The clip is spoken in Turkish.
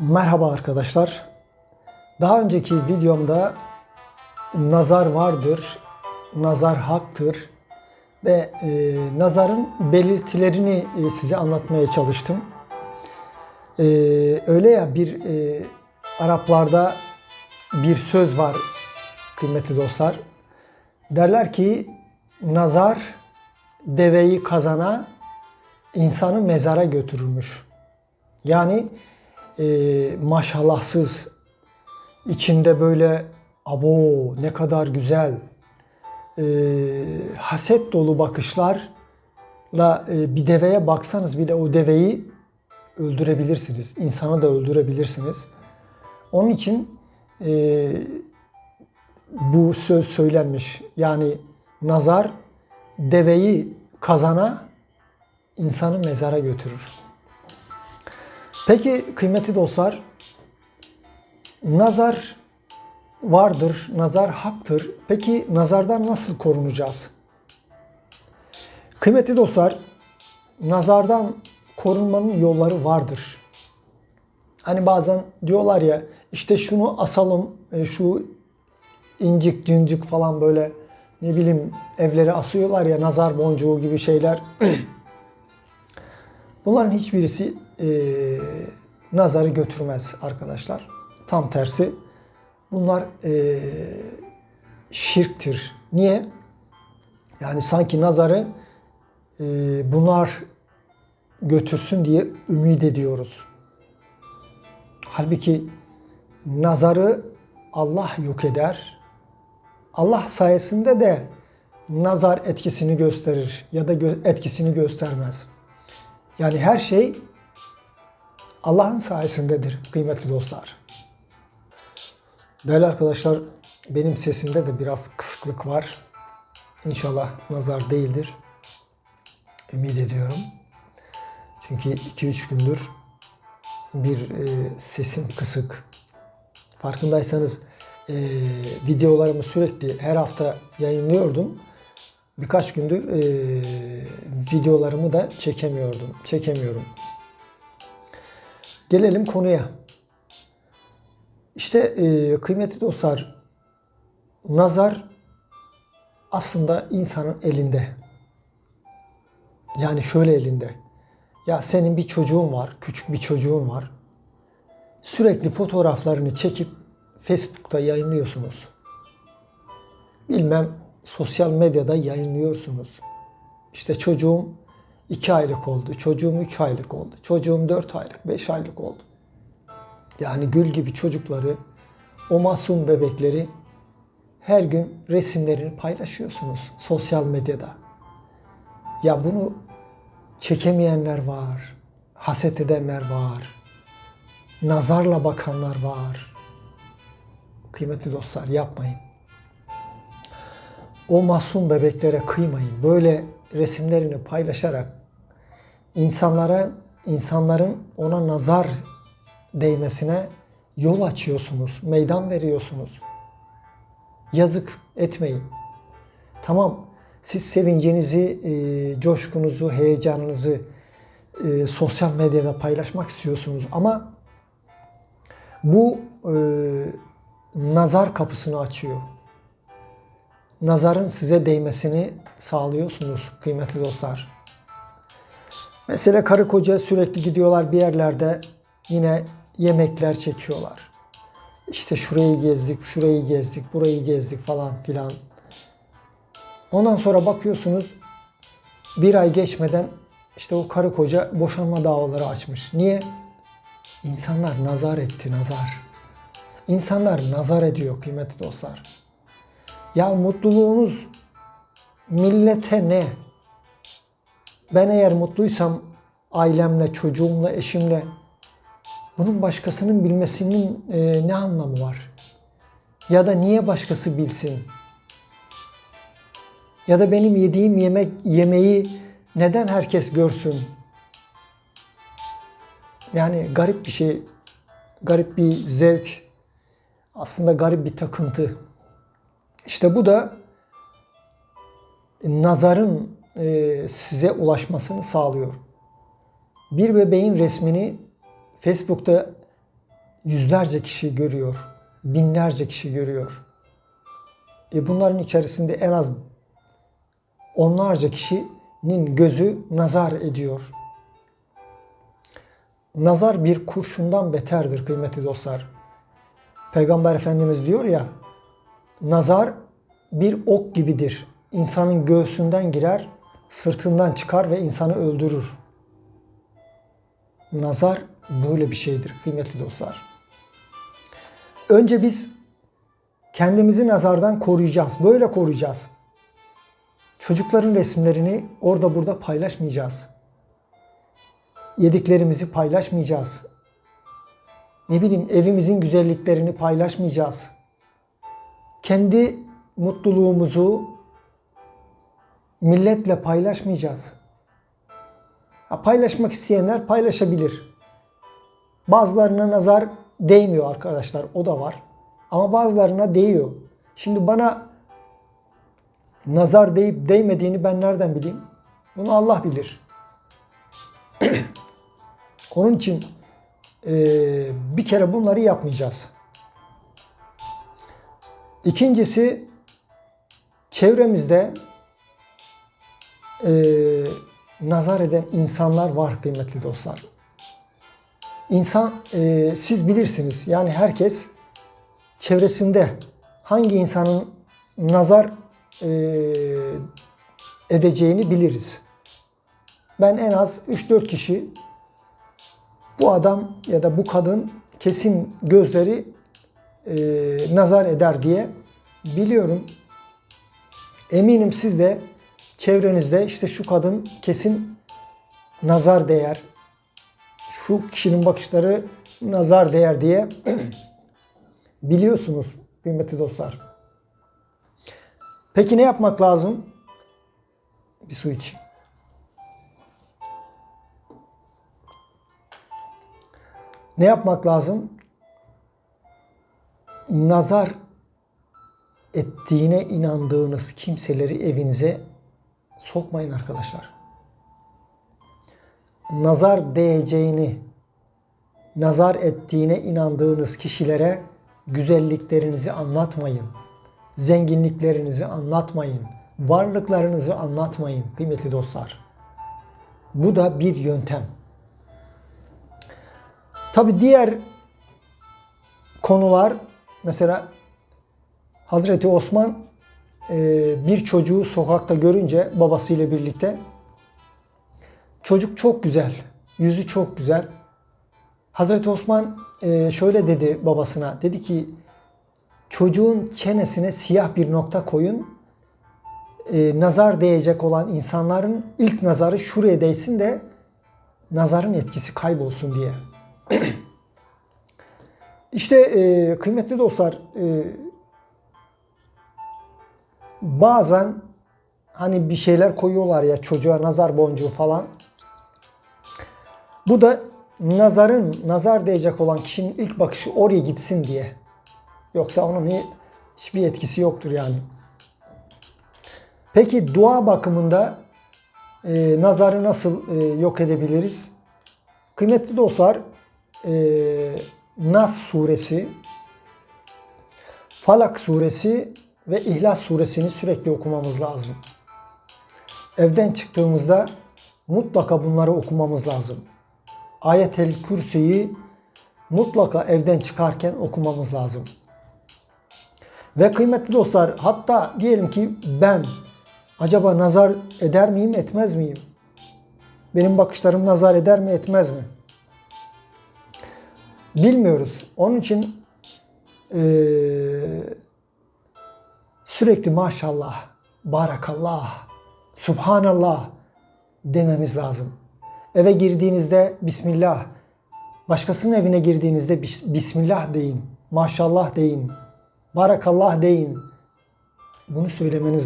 Merhaba arkadaşlar. Daha önceki videomda nazar vardır, nazar haktır ve e, nazarın belirtilerini e, size anlatmaya çalıştım. E, öyle ya bir e, Araplarda bir söz var kıymetli dostlar. Derler ki nazar deveyi kazana, insanı mezara götürürmüş. Yani e, maşallahsız içinde böyle abo ne kadar güzel e, haset dolu bakışlarla e, bir deveye baksanız bile o deveyi öldürebilirsiniz. İnsanı da öldürebilirsiniz. Onun için e, bu söz söylenmiş. Yani nazar deveyi kazana, insanı mezara götürür. Peki kıymetli dostlar, nazar vardır, nazar haktır. Peki nazardan nasıl korunacağız? Kıymetli dostlar, nazardan korunmanın yolları vardır. Hani bazen diyorlar ya işte şunu asalım, e, şu incik cincik falan böyle ne bileyim evlere asıyorlar ya nazar boncuğu gibi şeyler. Bunların hiçbirisi e, nazarı götürmez arkadaşlar. Tam tersi bunlar e, şirktir. Niye? Yani sanki nazarı e, bunlar götürsün diye ümit ediyoruz. Halbuki nazarı Allah yok eder. Allah sayesinde de nazar etkisini gösterir ya da gö- etkisini göstermez. Yani her şey Allah'ın sayesindedir kıymetli dostlar. Değerli arkadaşlar benim sesimde de biraz kısıklık var. İnşallah nazar değildir. Ümit ediyorum. Çünkü 2-3 gündür bir e, sesim kısık. Farkındaysanız e, videolarımı sürekli her hafta yayınlıyordum. Birkaç gündür e, videolarımı da çekemiyordum, çekemiyorum. Gelelim konuya. İşte e, kıymetli dostlar, nazar aslında insanın elinde. Yani şöyle elinde. Ya senin bir çocuğun var, küçük bir çocuğun var. Sürekli fotoğraflarını çekip Facebook'ta yayınlıyorsunuz. Bilmem sosyal medyada yayınlıyorsunuz. İşte çocuğum 2 aylık oldu, çocuğum 3 aylık oldu, çocuğum 4 aylık, 5 aylık oldu. Yani gül gibi çocukları, o masum bebekleri her gün resimlerini paylaşıyorsunuz sosyal medyada. Ya bunu çekemeyenler var, haset edenler var, nazarla bakanlar var. Kıymetli dostlar yapmayın. O masum bebeklere kıymayın. Böyle resimlerini paylaşarak insanlara insanların ona nazar değmesine yol açıyorsunuz, meydan veriyorsunuz. Yazık etmeyin. Tamam, siz sevincinizi, e, coşkunuzu, heyecanınızı e, sosyal medyada paylaşmak istiyorsunuz ama bu e, nazar kapısını açıyor. Nazarın size değmesini sağlıyorsunuz kıymetli dostlar. Mesela karı koca sürekli gidiyorlar bir yerlerde yine yemekler çekiyorlar. İşte şurayı gezdik, şurayı gezdik, burayı gezdik falan filan. Ondan sonra bakıyorsunuz bir ay geçmeden işte o karı koca boşanma davaları açmış. Niye? İnsanlar nazar etti, nazar. İnsanlar nazar ediyor kıymetli dostlar. Ya mutluluğunuz millete ne? Ben eğer mutluysam ailemle, çocuğumla, eşimle bunun başkasının bilmesinin e, ne anlamı var? Ya da niye başkası bilsin? Ya da benim yediğim yemek yemeği neden herkes görsün? Yani garip bir şey, garip bir zevk, aslında garip bir takıntı. İşte bu da nazarın e, size ulaşmasını sağlıyor. Bir bebeğin resmini Facebook'ta yüzlerce kişi görüyor, binlerce kişi görüyor. E bunların içerisinde en az onlarca kişinin gözü nazar ediyor. Nazar bir kurşundan beterdir kıymetli dostlar. Peygamber Efendimiz diyor ya, nazar bir ok gibidir. İnsanın göğsünden girer, sırtından çıkar ve insanı öldürür. Nazar böyle bir şeydir kıymetli dostlar. Önce biz kendimizi nazardan koruyacağız. Böyle koruyacağız. Çocukların resimlerini orada burada paylaşmayacağız. Yediklerimizi paylaşmayacağız. Ne bileyim evimizin güzelliklerini paylaşmayacağız. Kendi mutluluğumuzu milletle paylaşmayacağız. Ha, paylaşmak isteyenler paylaşabilir. Bazılarına nazar değmiyor arkadaşlar. O da var. Ama bazılarına değiyor. Şimdi bana nazar değip değmediğini ben nereden bileyim? Bunu Allah bilir. Onun için eee, bir kere bunları yapmayacağız. İkincisi çevremizde eee, nazar eden insanlar var kıymetli dostlar. İnsan eee, siz bilirsiniz yani herkes çevresinde hangi insanın nazar eee, edeceğini biliriz. Ben en az 3-4 kişi bu adam ya da bu kadın kesin gözleri eee, nazar eder diye biliyorum. Eminim siz de çevrenizde işte şu kadın kesin nazar değer, şu kişinin bakışları nazar değer diye biliyorsunuz kıymetli dostlar. Peki ne yapmak lazım? Bir su iç. Ne yapmak lazım? Nazar ettiğine inandığınız kimseleri evinize sokmayın arkadaşlar. Nazar değeceğini, nazar ettiğine inandığınız kişilere güzelliklerinizi anlatmayın. Zenginliklerinizi anlatmayın. Varlıklarınızı anlatmayın kıymetli dostlar. Bu da bir yöntem. Tabi diğer konular mesela Hazreti Osman e, bir çocuğu sokakta görünce babasıyla birlikte çocuk çok güzel, yüzü çok güzel. Hazreti Osman e, şöyle dedi babasına, dedi ki çocuğun çenesine siyah bir nokta koyun, e, nazar değecek olan insanların ilk nazarı şuraya değsin de nazarın etkisi kaybolsun diye. İşte e, kıymetli dostlar, e, bazen hani bir şeyler koyuyorlar ya çocuğa nazar boncuğu falan. Bu da nazarın, nazar değecek olan kişinin ilk bakışı oraya gitsin diye. Yoksa onun hi- hiçbir etkisi yoktur yani. Peki dua bakımında e, nazarı nasıl e, yok edebiliriz? Kıymetli dostlar, e, Nas suresi, Falak suresi ve İhlas suresini sürekli okumamız lazım. Evden çıktığımızda mutlaka bunları okumamız lazım. Ayetel Kürsi'yi mutlaka evden çıkarken okumamız lazım. Ve kıymetli dostlar hatta diyelim ki ben acaba nazar eder miyim etmez miyim? Benim bakışlarım nazar eder mi etmez mi? Bilmiyoruz. Onun için eee, sürekli maşallah, barakallah, subhanallah dememiz lazım. Eve girdiğinizde Bismillah, başkasının evine girdiğinizde bis- Bismillah deyin, maşallah deyin, barakallah deyin. Bunu söylemeniz lazım.